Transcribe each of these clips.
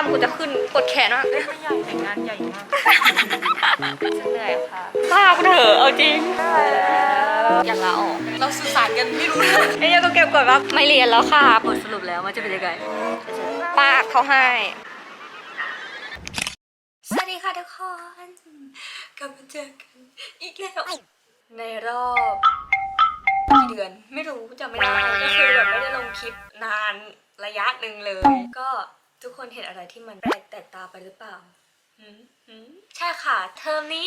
ามกูจะขึ้นกดแขนมากไม่ใหญ่แต่งานใหญ่มากฉันเหนื่อยค่ะลากูเถอะเอาจริงอยากลาออกเราสื่อสารกันไม่รู้เรื่องไอ้ยังก็เก็บก่อนว่าไม่เรียนแล้วค่ะผลสรุปแล้วมันจะเป็นยังไงปากเขาให้สวัสดีค่ะทุกคนกลับมาเจอกันอีกแล้วในรอบกี่เดือนไม่รู้จำไม่ได้ก็คือแบบไม่ได้ลงคลิปนานระยะหนึ่งเลย ก็ ทุกคนเห็นอะไรที่มันแปลกแตกตาไปหรือเปล่าหืมหืมใช่ค่ะ เทอมนี้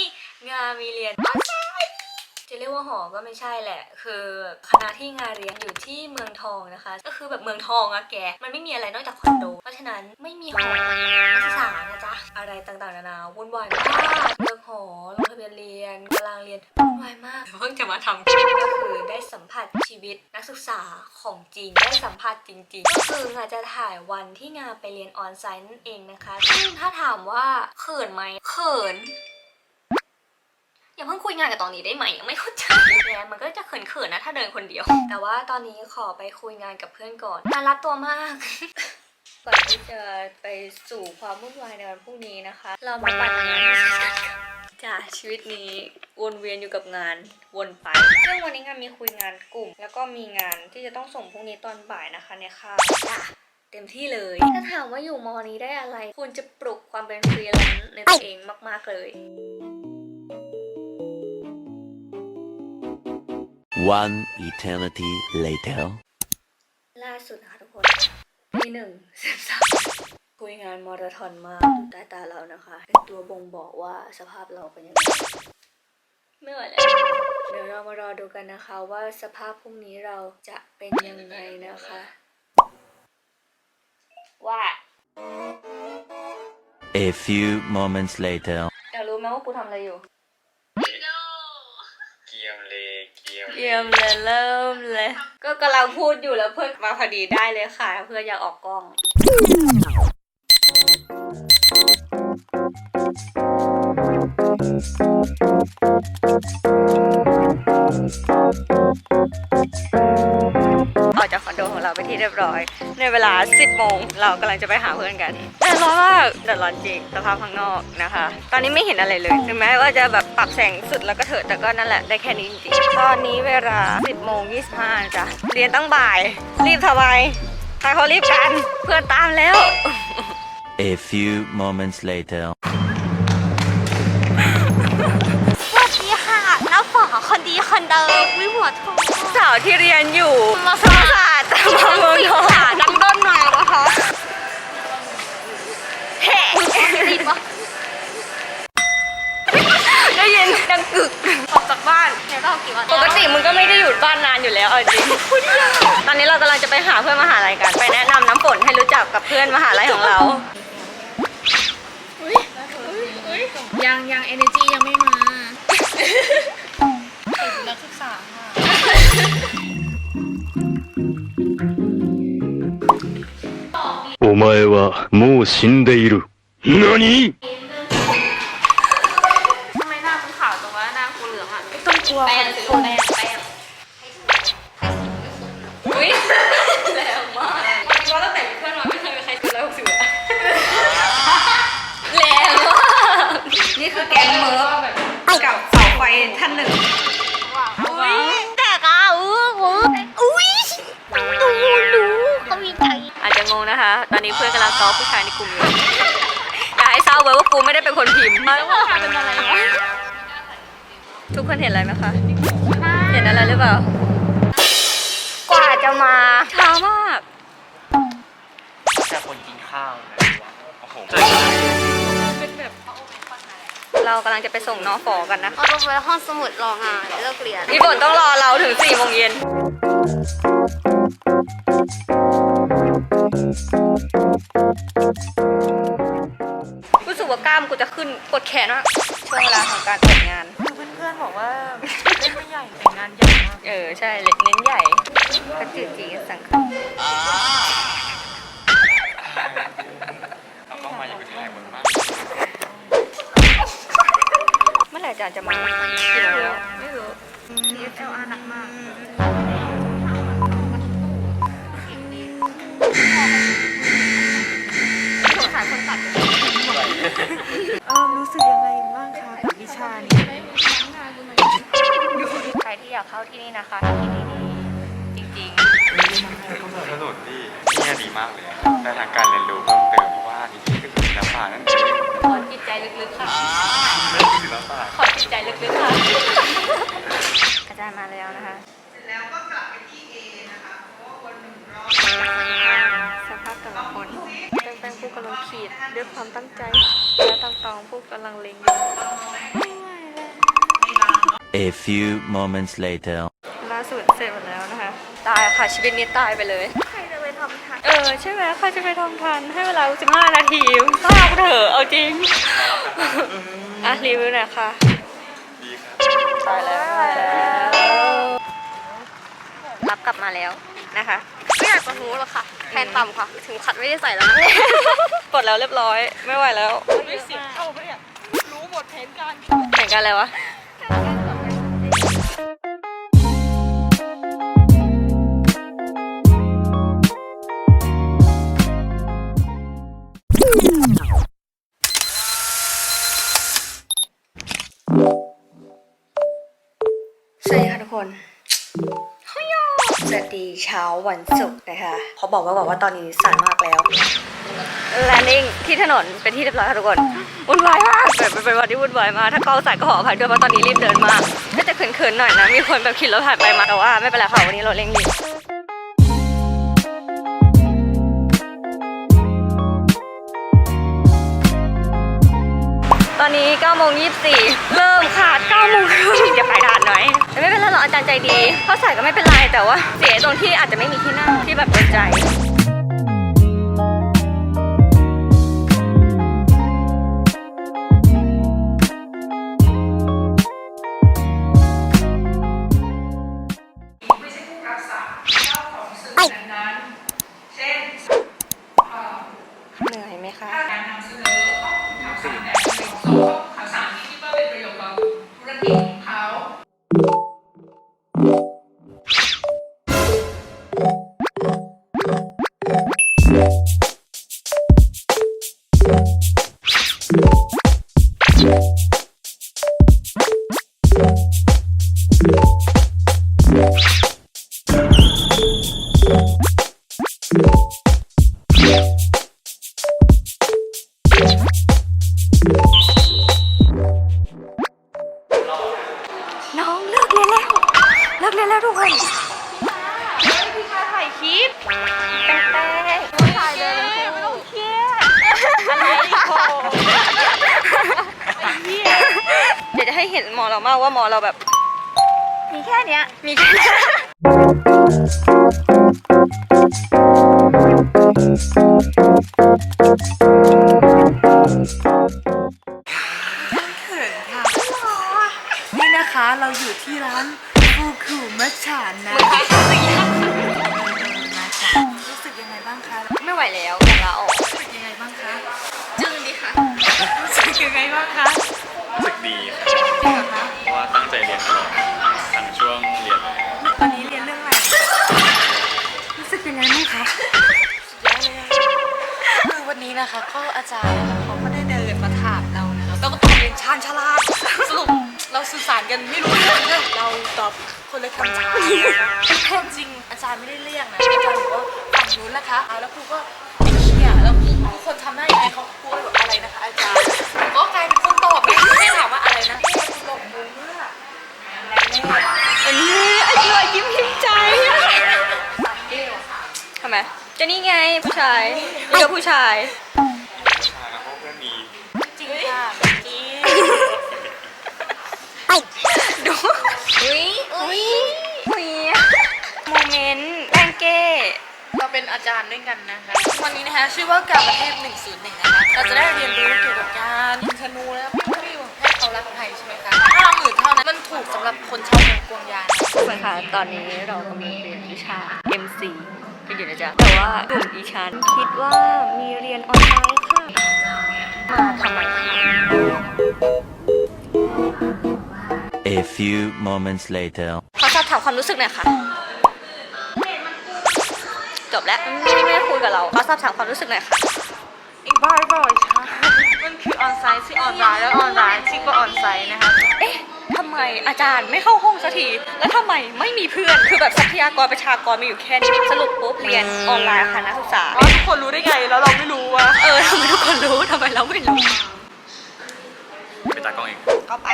งานมีเรียนออนไลน์จะเรียกว่าหอก็ไม่ใช่แหละ คือคณะที่งานเรียนอยู่ที่เมืองทองนะคะ ก็คือแบบเมืองทองอะแก มันไม่มีอะไรนอกจากคอนโด เพราะฉะนั้นไม่มีหอนักศึกษานะจ๊ะ อะไรต่างๆนานาวุ่นวายมากเลือกหอลงทะเบีย นเรียนตารางเรียนวุ่นวายมากเพิ่งจะมาทำคลิปก็คือได้สัมผัสชีวิตนักศึกษาของจริงได้สัมผัสจริงๆก็คืองาจะถ่ายวันที่งาไปเรียนออนไลน์นั่นเองนะคะซึ่งถ้าถามว่าเขินไหมเขินอย่าเพิ่งคุยงานกับตอนนี้ได้ไหมยังไม่เข้าใจแล้วมันก็จะเขินๆนะถ้าเดินคนเดียว แต่ว่าตอนนี้ขอไปคุยงานกับเพื่อนก่อนน่ารักตัวมากก่อนที่จะไปสู่ความวุ่นวายในวันพรุ่งนี้นะคะ เรามาปั่นงานให้เสร็ จกันก่อนจ้าชีวิตนี้วนเวียนอยู่กับงานวนไปซึ่งวันนี้งานมีคุยงานกลุ่ม แล้วก็มีงานที่จะต้องส่งพรุ่งนี้ตอนบ่ายนะคะเนี่ยค่ะจ้าเต็มที่เลยถ้าถามว่าอยู่มอนี้ได้อะไรคุณจะปลุกความเป็นฟรีแลนซ์ในตัวเองมาก ๆเลย One eternity later. ล่าสุดนะคะทุกคนปีหนึ่งสิบสาม คุยงานมาราธอนมากดูใต้ตาเรานะคะเป็นตัวบ่งบอกว่าสภาพเราเป็นยังไงไม่ไหวแล้วเดี๋ยวเรามารอดูกันนะคะ ว่าสภาพพรุ่งนี้เราจะเป็นยังไงนะคะว่า A few moments later. อยากรู้ไหมว่ากูทำอะไรอยู่เกียมเลยเกียมเยี่ยมเลยเริ่มเลย ก็กำลังพูดอยู่แล้วเพื่อนมาพอดีได้เลยค่ะ เพื่อนอยากออกกล้อง ออกจากคอนโดของเราไปที่เรียบร้อย ในเวลา 10 โมงเรากำลังจะไปหาเพื่อนกันแดดร้อนมากแดดร้อนจริงสภาพข้างนอกนะคะ ตอนนี้ไม่เห็นอะไรเลยถึงแม้ว่าจะแบบปรับแสงสุดแล้วก็เถอะแต่ก็นั่นแหละได้แค่นี้จริงตอนนี้เวลา 10 โมง 25จ้ะเรียนตั้งบ่าย รีบทำไมใครเขารีบกันเพื่อนตามแล้ว A few moments later. หัวทองสาวที่เรียนอยู่มาศาสตร์แต่มาเมืองทองค่ะดังด้นมานะคะเฮ้ดีปะได้ยินดังกึกออกจากบ้านในรอบกี่วันปกติมึงก็ไม่ได้อยู่บ้านนานอยู่แล้วเอาจริงตอนนี้เรากำลังจะไปหาเพื่อนมหาลัยกัน ไปแนะนำน้ำฝนให้รู้จักกับเพื่อนมหาลัยของเรายังยัง energy ยังไม่มา นักศึกษาค่ะ お前はもう死んでいる。何 ตอนนี้เพื่อนกำลังซ้อผู้ชายในกลุ่มอยู่อย่าให้เศร้าไว้ว่ากูไม่ได้เป็นคนพิมพ์แล้วว่าเป็นอะไรวะทุกคนเห็นอะไรไหมคะ เห็นอะไรหรือเปล่า กว่าจะมาช้ามากแค่คนกินข้าวนะโอ้โหเรากำลังจะไปส่งน้องฝอกันนะเราต้องไปห้องสมุดรองานเลิกเรียนพี่ฝนต้องรอเราถึง4โมงเย็น ว่ากล้ามกูจะขึ้นกดแขนว่ากช่วงเวลาของการจัดงานคือเพื่อนๆบอกว่าเล่นไม่ใหญ่แต่งานใหญ่มากเออใช่เน้นใหญ่กระจืดจีกันสังคมเอากล้องมาอย่าไปถ่ายบนบ้านเมื่อไหร่อาจารย์จะมากี่โมงแล้วไม่รู้ DSLR หนักมาก อยากเข้าที่นี่นะคะที่นี่ดีจริงสนุกที่ที่นี่ดีมากเลยอะได้ทางการเรียนรู้เพิ่มเติมเพราะว่านี่คือศิลปะนั่นเองๆ ขอจิตใจลึกๆค่ะศิลปะ ขอจิตใจลึกๆค่ะ อาจารย์มาแล้วนะคะสภาพแต่ละคนเป็นแป้งผู้กำลังขีด ด้วยความตั้งใจ และตองตองผู้กำลังเล็งอยู่ A few moments later. ล่าสุดเสร็จหมดแล้วนะคะ ตายค่ะชีวิตนี้ตายไปเลย ใครจะไปทำทัน เออใช่ไหมใครจะไปทำทัน ให้เวลา15นาทีลากเถอะเอาจริง อะรีวิวหน่อยค่ะ ดีครับตายแล้วตายแล้วรับกลับมาแล้วนะคะไม่อยากจะรู้หรอกค่ะแทนต่ำค่ะ ถึงขัดไม่ได้ใส่แล้วนะปลดแล้วเรียบร้อย ไม่ไหวแล้ว ไม่สิบเท่าปะเนี่ยรู้หมดแผนการแข่งกันอะไรวะ สวัสดีค่ะทุกคนฮยสวัสดีเช้าวันศุกร์นะคะเขาบอกว่าบอกว่าตอนนี้สายมากแล้วแลนดิ้งที่ถนนเป็นที่เรียบร้อยค่ะทุกคนวุ่นวายมาก เป็นเป็นวันที่วุ่นวายมากถ้ากองสายก็ขออภัยด้วยเพราะตอนนี้รีบเดินมากก็จะเขินๆหน่อยนะ มีคนแบบขี่รถผ่านไปมาแต่ว่าไม่เป็นไรค่ะวันนี้รถเร่งดีตอนนี้9โมง24 เริ่มขาด9โมงครึ่งจะไปด่านหน่อยแต่ไม่เป็นไรหรอกอาจารย์ใจดีเพราะสายก็ไม่เป็นไรแต่ว่า เสียตรงที่อาจจะไม่มีที่นั่งที่แบบโดนใจ น้ เราแบบ มีแค่เนี้ยมีแค่เนี้ย ใจเรียนตลอดทั้งช่วงเรียนเลยตอนนี้เรียนเรื่องอะไร รู้สึกยังไงบ้างคะสุดยอดเลยอะคือวันนี้นะคะ ก็อาจารย์นะคะเขาก็ได้เดินมาถามเรานะคะเราก็ตอบเรียนชาญฉลาดสรุปเราสื่อสารกันไม่รู้เรื่องเลยเราตอบคนละคำถามความจริงอาจารย์ไม่ได้เรียกนะอาจารย์บอกว่าฝั่งนู้นนะคะอ่าแล้วครูก็ ก็ผู้ชายใช่แล้วเพราะเพื่อนมีจริงค่ะจริงดูอุ้ยอุ้ยอุ้ยโมเมนต์แป้งเก้เราเป็นอาจารย์ด้วยกันนะคะ วันนี้นะคะชื่อว่าการประเทศ 101 นะคะเราจะได้เรียนรู้เกี่ยวกับการยิงธนูและปิ้วปิ้วให้เขารักไทยใช่ไหมคะห้าหมื่นเท่านั้นมันถูกสำหรับคนชาวเมืองกวงยานทุกคนคะตอนนี้เรากำลังเรียนวิชา MC กันอยู่นะจ๊ะแต่ว่ากลุ่มดิฉันคิดว่ามีเรียนออนไลน์ค่ะ มาทำไมคะ A few moments later. ขอสอบถามความรู้สึกหน่อยค่ะจบแล้วไม่ไม่คุยกับเราขอสอบถามความรู้สึกหน่อยค่ะเองบายบ่อยใช่มันคือออนไซต์ที่ออนไลน์แล้วออนไลน์ที่ก็ออนไซต์นะคะเอ๊ะทำ ไมอาจารย์ไม่เข้าห้องสักที แล้วทำไมไม่มีเพื่อน คือแบบทรัพยากรประชากรมีอยู่แค่นี้สรุปปุ๊บเรียนออนไลน์ค่ะนักศึกษาอ๋อทุกคนรู้ได้ไงแล้วเราไม่รู้วะเออทำไมทุกคนรู้ทำไมเราไม่รู้ไปตากล้องเองก็ไป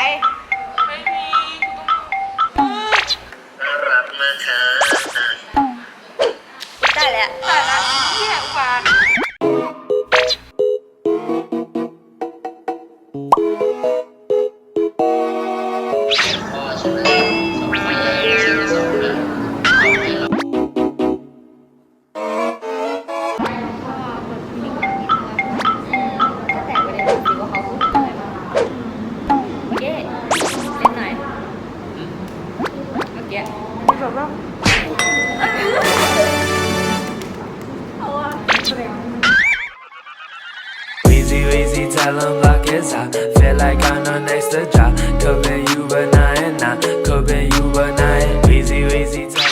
block is out. Feel like I'm on next to drop. Could been you, but not and not. Could been you, but not. and- Weezy, weezy, tell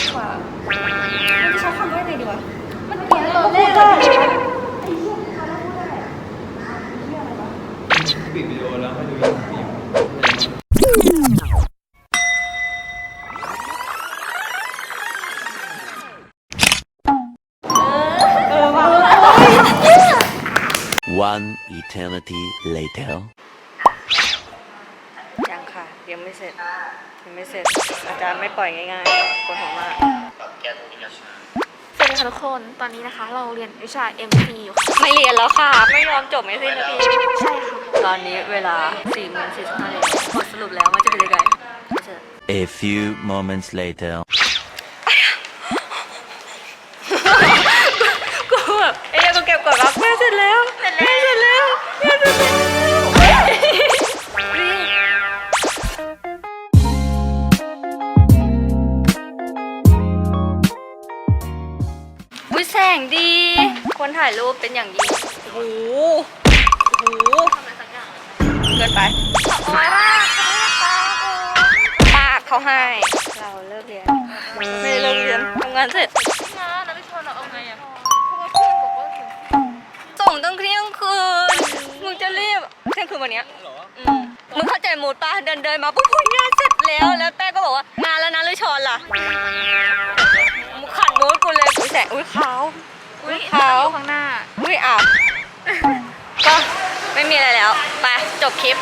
ใช้คำว่าไงดีวะ ปิดวิดีโอแล้วไม่ดู One eternity later. ยังค่ะ ยังไม่เสร็จยังไม่เสร็จ อาจารย์ไม่ปล่อยง่ายๆปวดหัวมากสวัสดีค่ะทุกคนตอนนี้นะคะ เราเรียนวิชา MP อยู่ค่ะไม่เรียนแล้วค่ะ ไม่ยอมจบไม่สิ้นนาทีใช่ค่ะตอนนี้เวลา4โมง45นาทีผลสรุปแล้วมันจะเป็นยังไงไม่เจอ A few moments later. กูแบบไอ้เหี้ยังกูเก็บกดรับแม่เสร็จแล้วแม่เสร็จแล้ว คนถ่ายรูปเป็นอย่างดีโอ้โหโอ้โหเกินไปปากเขาให้ เราเลิกเรียน ไม่ได้เลิกเรียนทำงานเสร็จนะแล้วพี่ชวนเราเอาไงอะส่งตั้งเที่ยงคืน มึงจะรีบเที่ยงคืนวันเนี้ยอืมมึงเข้าใจมูดป้าเดินเดินมาปุ๊บอุ๊ยงานเสร็จแล้ว แล้วแป้งก็บอกว่างานแล้วนะเลยชอนล่ะมึงขัดมูดกูเลยอุ้ยแสงอุ้ยขาว อุ้ยขาวข้างหน้า อุ้ยอะก็ไม่มีอะไรแล้ว ไป จบคลิป